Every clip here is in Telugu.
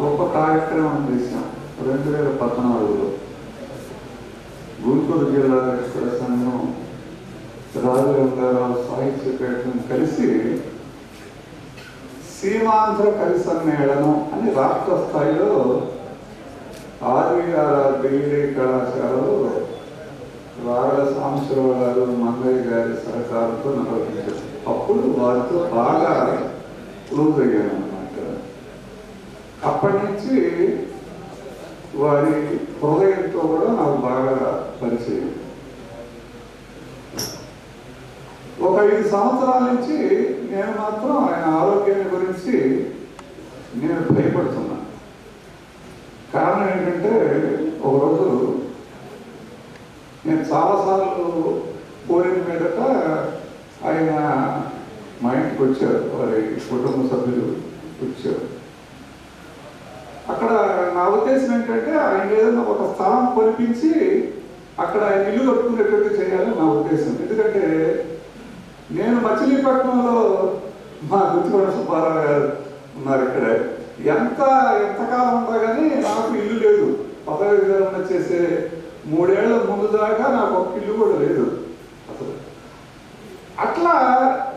గొప్ప కార్యక్రమం చేశాం. రెండు వేల పద్నాలుగులో. గుంటూరు జిల్లా లష్కర సంఘం రాజగంగారావు సాహిత్య కలిసి సీమాంధ్ర కవి సమ్మేళనం అని రాష్ట్ర స్థాయిలో ఆర్వీఆర్ డిగ్రీ కళాశాలలో రాగల సాంశ్రవ గారు మంగయ్య గారి సహకారంతో నిర్వహించారు. అప్పుడు వారితో బాగా క్లోజ్ అయ్యాను. అప్పటి నుంచి వారి హృదయంతో కూడా నాకు బాగా పరిచయం. ఒక ఐదు సంవత్సరాల నుంచి నేను మాత్రం ఆయన ఆరోగ్యాన్ని గురించి నేను భయపడుతున్నాను కారణం ఏంటంటే ఒకరోజు నేను చాలాసార్లు కోరిన మీదట ఆయన మా ఇంటికి వచ్చారు వారి కుటుంబ సభ్యులు వచ్చారు అక్కడ నా ఉద్దేశం ఏంటంటే ఆయన ఏదైనా ఒక స్థలం కొనిపించి అక్కడ ఆయన ఇల్లు కట్టుకునేటట్టు చేయాలని నా ఉద్దేశం. ఎందుకంటే నేను మచిలీపట్నంలో మా గుర్తుకొండ సుబ్బారావు గారు ఉన్నారు ఇక్కడ. ఎంత ఎంతకాలం ఉందా కానీ నాకు ఇల్లు లేదు. పదవి విధానం చేసే మూడేళ్ళ ముందు దాకా నాకు ఒక ఇల్లు కూడా లేదు. అసలు అట్లా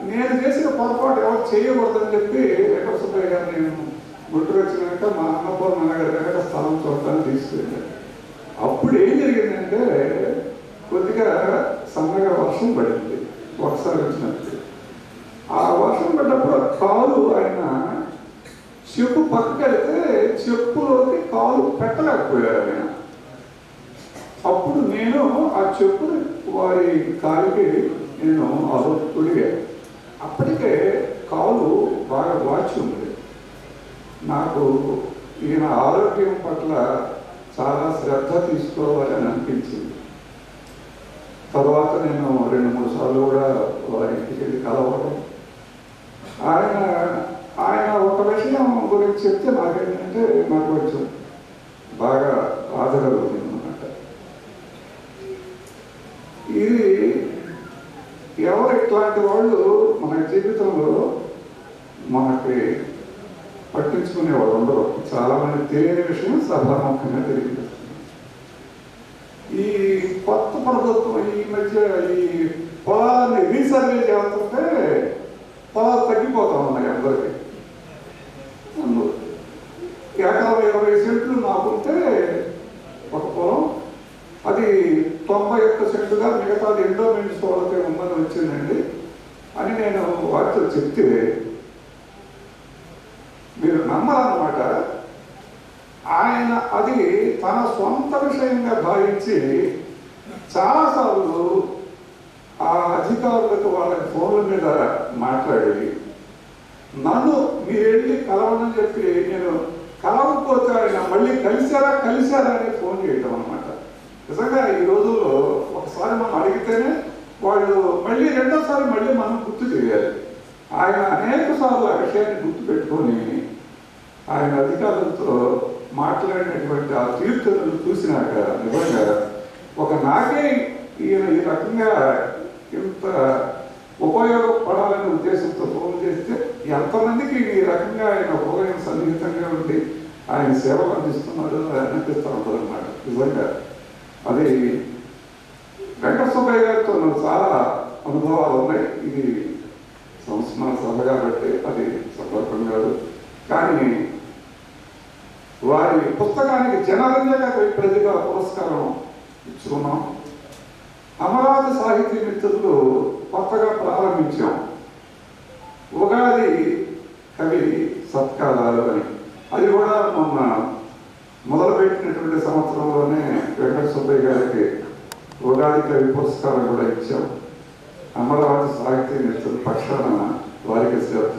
నేను చేసిన పొరపాటు ఎవరు చేయకూడదని చెప్పి వెంకట సుబ్బయ్య గారు నేను గుర్తుకు వచ్చినాక మా అన్నపూర్ణ నగర్ దగ్గర స్థలం చూడటానికి తీసుకెళ్ళారు అప్పుడు ఏం జరిగిందంటే కొద్దిగా సన్నగా వర్షం పడింది. ఒకసారి వచ్చినప్పుడు. ఆ వర్షం పడ్డప్పుడు ఆ కాలు ఆయన చెప్పు పక్కకి వెళ్తే చెప్పులోకి కాలు పెట్టలేకపోయారు ఆయన. అప్పుడు నేను ఆ చెప్పు వారి కాలికి నేను అదో అప్పటికే కాలు బాగా వాచి ఉంది. నాకు ఈయన ఆరోగ్యం పట్ల చాలా శ్రద్ధ తీసుకోవాలని అనిపించింది. తర్వాత నేను రెండు మూడు సార్లు కూడా వారి ఇంటికి వెళ్ళి కలవడం. ఆయన ఆయన ఒక విషయం గురించి చెప్తే నాకేంటంటే నాకు కొంచెం బాగా బాధ కలుగుతుంది అన్నమాట ఇది ఎవరు ఇట్లాంటి వాళ్ళు మన జీవితంలో మనకి పట్టించుకునే వాళ్ళు ఉండరు చాలా మంది తెలియని విషయం సభాముఖంగా తెలియదు. ఈ కొత్త ప్రభుత్వం ఈ మధ్య ఈ పొలాన్ని రీసర్వే చేస్తుంటే పొలాలు తగ్గిపోతా ఉన్నాయి అందరికీ. ఎకరం ఇరవై సెంట్లు నాకుంటే ఒక పొలం అది తొంభై ఒక్క సెంట్లుగా మిగతాది ఎండోమెంట్స్ వాళ్ళకే ఉందని వచ్చిందండి. అని నేను వార్తలు చెప్తే మీరు నమ్మాలన్నమాట ఆయన అది తన సొంత విషయంగా భావించి చాలాసార్లు ఆ అధికారులకు వాళ్ళ ఫోన్ల మీద మాట్లాడి నన్ను మీరు వెళ్ళి కలవనని చెప్పి నేను కలవకపోతే ఆయన మళ్ళీ కలిశారా కలిశారా అని ఫోన్ చేయటం అనమాట నిజంగా ఈ రోజుల్లో ఒకసారి మనం అడిగితేనే వాళ్ళు మళ్ళీ రెండోసారి మళ్ళీ మనం గుర్తు చేయాలి. ఆయన అనేక సార్లు ఆ విషయాన్ని గుర్తుపెట్టుకొని ఆయన అధికారులతో మాట్లాడినటువంటి ఆ తీర్థులను చూసినాక నిజంగా ఒక నాకే ఈయన ఈ రకంగా ఇంత ఉపయోగపడాలనే ఉద్దేశంతో ఫోన్ చేస్తే ఎంతమందికి ఈ రకంగా ఆయన ఉపయోగం సన్నిహితంగా ఉండి ఆయన సేవలు అందిస్తున్నారు అనిపిస్తూ ఉంటుంది అనమాట నిజంగా అది వెంకట సుబ్బయ్య గారితో నాకు చాలా అనుభవాలు ఉన్నాయి. ఇది సంస్మరణ కాబట్టి అది సందర్భం కాదు. కానీ వారి పుస్తకానికి జనరంజక ప్రతిభ పురస్కారం ఇచ్చుకున్నాం. అమరావతి సాహితీ మిత్రులు కొత్తగా ప్రారంభించాం. ఉగాది కవి సత్కారాలు అని. అది కూడా మొన్న మొదలుపెట్టినటువంటి సంవత్సరంలోనే వెంకట సుబ్బయ్య గారికి ఉగాది కవి పురస్కారం కూడా ఇచ్చాం. అమరావతి సాహితీ మిత్రుల పక్షాన వారికి శ్రద్ధ